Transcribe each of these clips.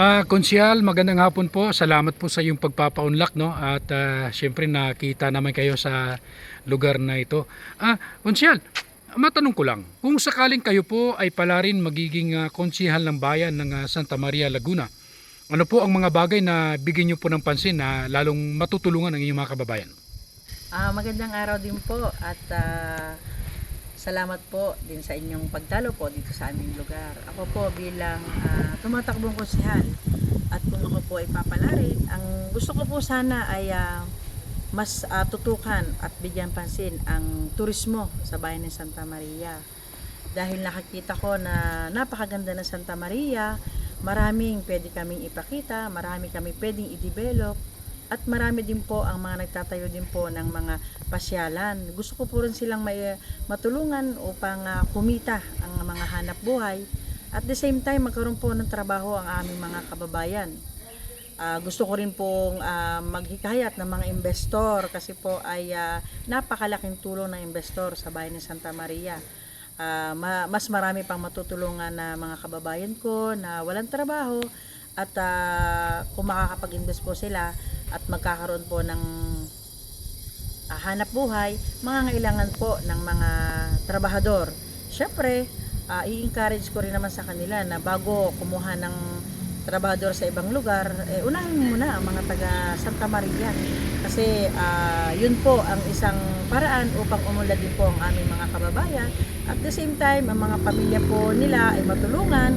Ah, Konsyal, magandang hapon po. Salamat po sa iyong pagpapaunlak no at ah, syempre nakita naman kayo sa lugar na ito. Ah, Konsyal, matanong ko lang. Kung sakaling kayo po ay pala rin magiging ah, konsihal ng bayan ng ah, Santa Maria Laguna, ano po ang mga bagay na bigyan niyo po ng pansin na lalong matutulungan ang inyong mga kababayan? Ah, magandang araw din po at ah, salamat po din sa inyong pagdalo po dito sa aming lugar. Ako po bilang ah, tumatakbong konsihal at kung ako po ay papalarin, ang gusto ko po sana ay ah, mas ah, tutukan at bigyan pansin ang turismo sa bayan ng Santa Maria. Dahil nakakita ko na napakaganda ng Santa Maria, maraming pwede kaming ipakita, marami kami pwedeng i-develop, at marami din po ang mga nagtatayo din po ng mga pasyalan. Gusto ko po rin silang may matulungan upang ah, kumita ang mga hanap buhay. At the same time, magkaroon po ng trabaho ang aming mga kababayan. Ah, gusto ko rin pong ah, maghikayat ng mga investor kasi po ay ah, napakalaking tulong ng investor sa bayan ng Santa Maria. Ah, ma- mas marami pang matutulungan na mga kababayan ko na walang trabaho at ah, kung makakapag-invest po sila at magkakaroon po ng ah, hanap buhay, mga ngailangan po ng mga trabahador. Siyempre, ah, i-encourage ko rin naman sa kanila na bago kumuha ng trabahador sa ibang lugar, eh, unahin muna ang mga taga Santa Maria. Kasi ah, yun po ang isang paraan upang umunlad din po ang aming mga kababayan. At the same time, ang mga pamilya po nila ay matulungan.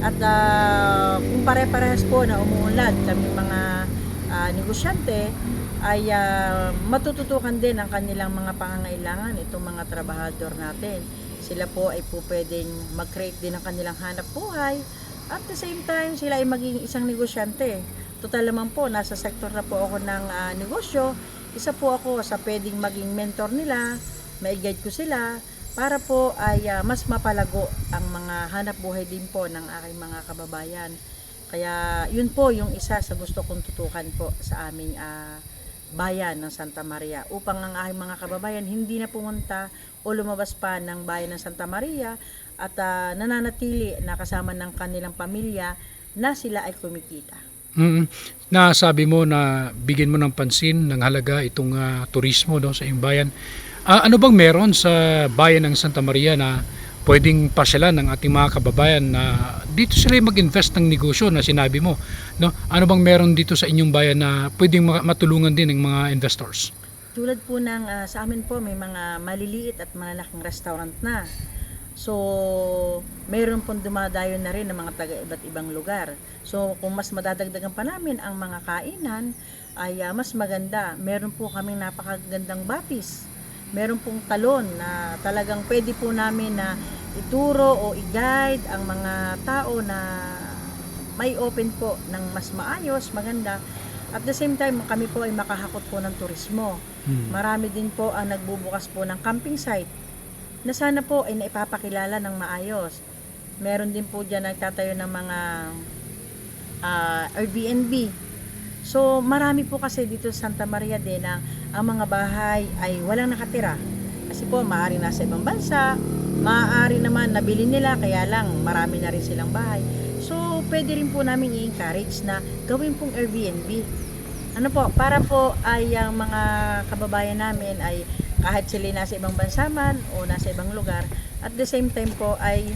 At ah, kung pare-parehas po na umuunlad kami mga ah, negosyante, ay ah, matututukan din ang kanilang mga pangangailangan itong mga trabahador natin. Sila po ay po pwedeng mag-create din ng kanilang hanap buhay at the same time sila ay maging isang negosyante. Total naman po, nasa sektor na po ako ng ah, negosyo. Isa po ako sa pwedeng maging mentor nila, mai-guide ko sila para po ay ah, mas mapalago ang mga hanap buhay din po ng aking mga kababayan. Kaya yun po yung isa sa gusto kong tutukan po sa aming ah, bayan ng Santa Maria upang ang aking mga kababayan hindi na pumunta o lumabas pa ng bayan ng Santa Maria at ah, nananatili na kasama ng kanilang pamilya na sila ay kumikita. Mm. Nasabi mo na bigyan mo ng pansin ng halaga itong ah, turismo no, sa iyong bayan. Ah, ano bang meron sa bayan ng Santa Maria na pwedeng pasyalan ng ating mga kababayan na dito sila mag-invest ng negosyo na sinabi mo? No? Ano bang meron dito sa inyong bayan na pwedeng ma- matulungan din ng mga investors? Tulad po ng ah, sa amin po may mga maliliit at malalaking restaurant na. So, meron pong dumadayo na rin ng mga taga iba't ibang lugar. So, kung mas madadagdagan pa namin ang mga kainan, ay ah, mas maganda. Meron po kaming napakagandang bapis. Meron pong talon na talagang pwede po namin na ituro o i-guide ang mga tao na may open po ng mas maayos, maganda. At the same time, kami po ay makahakot po ng turismo. Hmm. Marami din po ang nagbubukas po ng camping site na sana po ay naipapakilala ng maayos. Meron din po dyan nagtatayo ng mga ah, Airbnb. So marami po kasi dito sa Santa Maria din na ang mga bahay ay walang nakatira. Kasi po maaari nasa ibang bansa, maaari naman nabili nila kaya lang marami na rin silang bahay. So pwede rin po namin i-encourage na gawin pong Airbnb. Ano po, para po ay ang mga kababayan namin ay kahit sila nasa ibang bansa man o nasa ibang lugar, at the same time po ay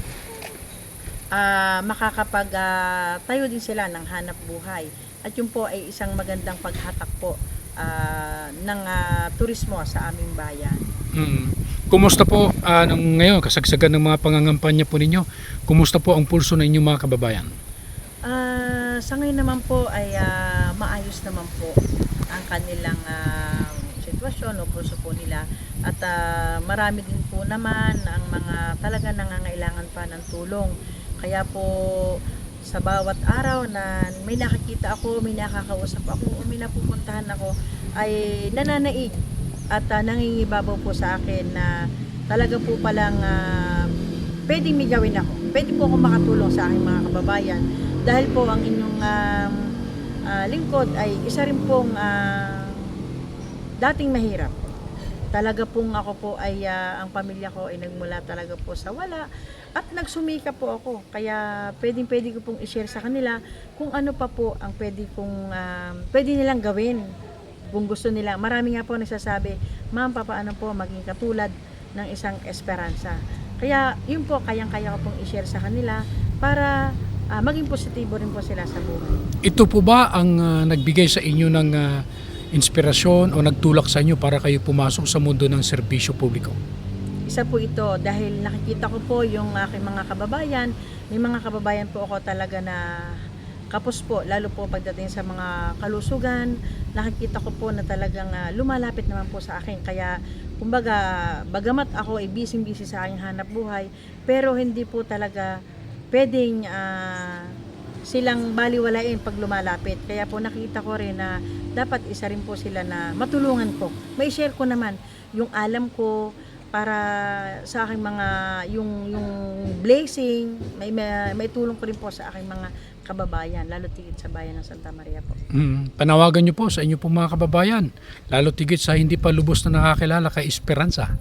ah, makakapag ah, tayo din sila ng hanap buhay. At yun po ay isang magandang paghatak po ah, ng ah, turismo sa aming bayan. Mm. Kumusta po nung ngayon, kasagsagan ng mga pangangampanya po ninyo? Kumusta po ang pulso ng inyong mga kababayan? Ah, sa ngayon naman po ay ah, maayos naman po ang kanilang ah, sitwasyon o puso po nila at ah, marami din po naman ang mga talaga nangangailangan pa ng tulong kaya po sa bawat araw na may nakikita ako, may nakakausap ako, o may napupuntahan ako ay nananaig at ah, nangingibabaw po sa akin na talaga po palang uh, pwedeng may gawin ako. Pwede po ako makatulong sa aking mga kababayan dahil po ang inyong um, ah, lingkod ay isa rin pong ah, dating mahirap. talaga pong ako po ay ah, ang pamilya ko ay nagmula talaga po sa wala at nagsumika po ako. Kaya pwedeng pwede ko pong i-share sa kanila kung ano pa po ang pwede kong ah, pwede nilang gawin kung gusto nila. Marami nga po nagsasabi, ma'am, papaano po maging katulad ng isang esperanza. Kaya yun po, kayang-kaya ko pong i-share sa kanila para ah, maging positibo rin po sila sa buhay. Ito po ba ang ah, nagbigay sa inyo ng ah, inspirasyon o nagtulak sa inyo para kayo pumasok sa mundo ng serbisyo publiko? Isa po ito dahil nakikita ko po yung aking mga kababayan. May mga kababayan po ako talaga na kapos po, lalo po pagdating sa mga kalusugan. Nakikita ko po na talagang ah, lumalapit naman po sa akin. Kaya, kumbaga, bagamat ako ay busy-busy sa aking hanap buhay, pero hindi po talaga pwedeng ah, silang baliwalain pag lumalapit. Kaya po nakita ko rin na dapat isa rin po sila na matulungan ko. May share ko naman yung alam ko para sa aking mga yung yung blessing may, may may tulong ko rin po sa aking mga kababayan lalo tigit sa bayan ng Santa Maria po. Mm, panawagan nyo po sa inyo pong mga kababayan, lalo tigit sa hindi pa lubos na nakakilala kay Esperanza.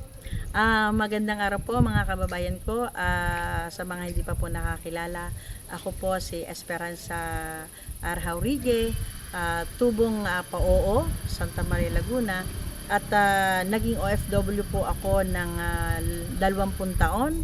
Ah, magandang araw po mga kababayan ko. Ah, sa mga hindi pa po nakakilala, ako po si Esperanza Arhaurige, ah, tubong uh, Paoo, Santa Maria Laguna. At ah, naging OFW po ako ng ah, 20 taon.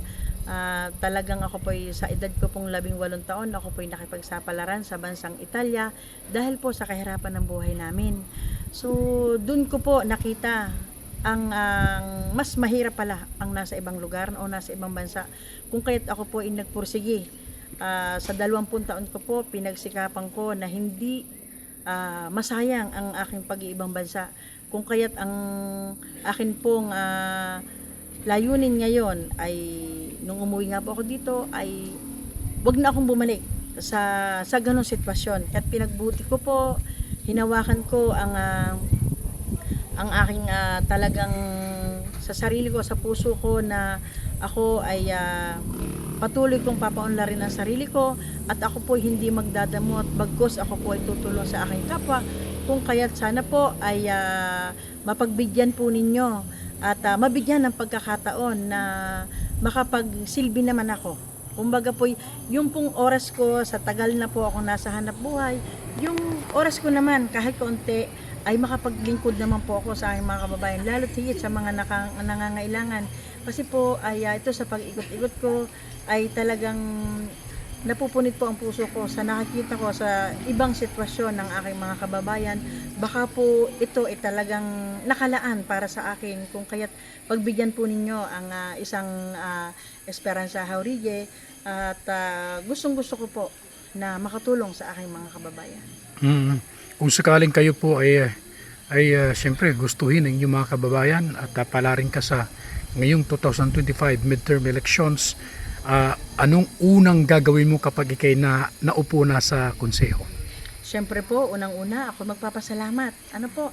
Ah, talagang ako po sa edad ko pong 18 taon, ako po nakipagsapalaran sa bansang Italia dahil po sa kahirapan ng buhay namin. So, dun ko po nakita ang, ang mas mahirap pala ang nasa ibang lugar o nasa ibang bansa. Kung kaya't ako po ay nagpursigi ah, sa 20 taon ko po, pinagsikapan ko na hindi ah, masayang ang aking pag-iibang bansa. Kung kaya't ang akin pong ah, layunin ngayon ay nung umuwi nga po ako dito ay wag na akong bumalik sa sa ganong sitwasyon. At pinagbuti ko po, hinawakan ko ang ah, ang aking ah, talagang sa sarili ko, sa puso ko na ako ay ah, patuloy kong papaunlarin ang sarili ko at ako po hindi magdadamot bagkos ako po ay tutulong sa aking kapwa kung kaya't sana po ay ah, mapagbigyan po ninyo at ah, mabigyan ng pagkakataon na makapagsilbi naman ako. Kumbaga po, yung pong oras ko, sa tagal na po ako nasa hanap buhay, yung oras ko naman, kahit konti, ay makapaglingkod naman po ako sa aking mga kababayan, lalo higit sa mga naka, nangangailangan. Kasi po, ay ah, ito sa pag-ikot-ikot ko, ay talagang napupunit po ang puso ko sa nakikita ko sa ibang sitwasyon ng aking mga kababayan. Baka po ito ay talagang nakalaan para sa akin kung kaya't pagbigyan po ninyo ang ah, isang ah, Esperanza Haurige at ah, gustong gusto ko po na makatulong sa aking mga kababayan. Mm, kung sakaling kayo po ay, ay ah, siyempre gustuhin ng inyong mga kababayan at uh, palarin ka sa ngayong 2025 midterm elections, ah, anong unang gagawin mo kapag ikay na naupo na sa konseho? Siyempre po, unang-una ako magpapasalamat. Ano po?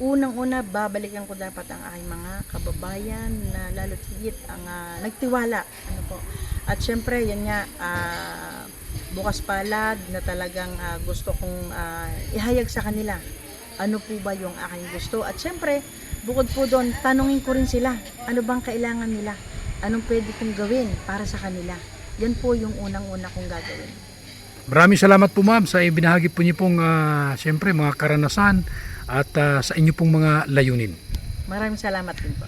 Unang-una, babalikan ko dapat ang aking mga kababayan na lalo higit ang ah, nagtiwala. Ano po? At siyempre, yan nga, ah, bukas palad na talagang ah, gusto kong ah, ihayag sa kanila. Ano po ba yung aking gusto? At siyempre, bukod po doon, tanungin ko rin sila, ano bang kailangan nila? Anong pwede kong gawin para sa kanila? Yan po yung unang-una kong gagawin. Maraming salamat po ma'am sa ibinahagi po niyo pong ah, siyempre mga karanasan at ah, sa inyo pong mga layunin. Maraming salamat din po.